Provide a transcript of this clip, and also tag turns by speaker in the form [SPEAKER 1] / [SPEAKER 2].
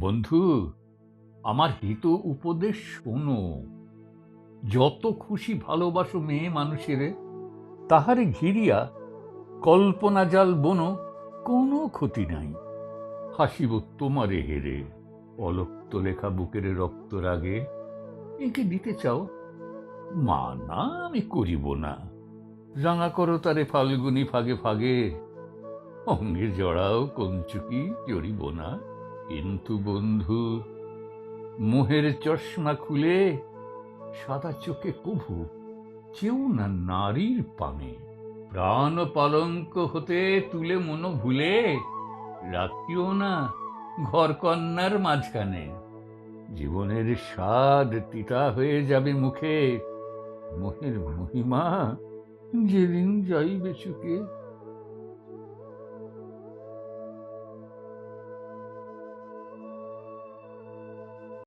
[SPEAKER 1] বন্ধু, আমার হিত উপদেশ শোনো। যত খুশি ভালোবাসো মেয়ে মানুষের তাহারে ঘিরিয়া কল্পনা জাল বনো কোনো ক্ষতি নাই। হাসিব তোমারে হেরে, অলক্ত লেখা বুকের রক্ত রাগে। একে দিতে চাও? মা, না, আমি করিব না। রাঙা করো তারে ফাল্গুনি ফাগে ফাগে। অঙ্গে জড়াও, কঞ্চুকি জড়িব না। কিন্তু বন্ধু, মোহের চশমা খুলে সাদা চোখে কভু কেউ না নারীর পামে প্রাণ পালঙ্ক হতে তুলে মনো ভুলে রাখিও না ঘর কন্যার মাঝখানে। জীবনের স্বাদ তিতা হয়ে যাবে মুখে, মোহের মহিমা যেদিন যাইবে চুকে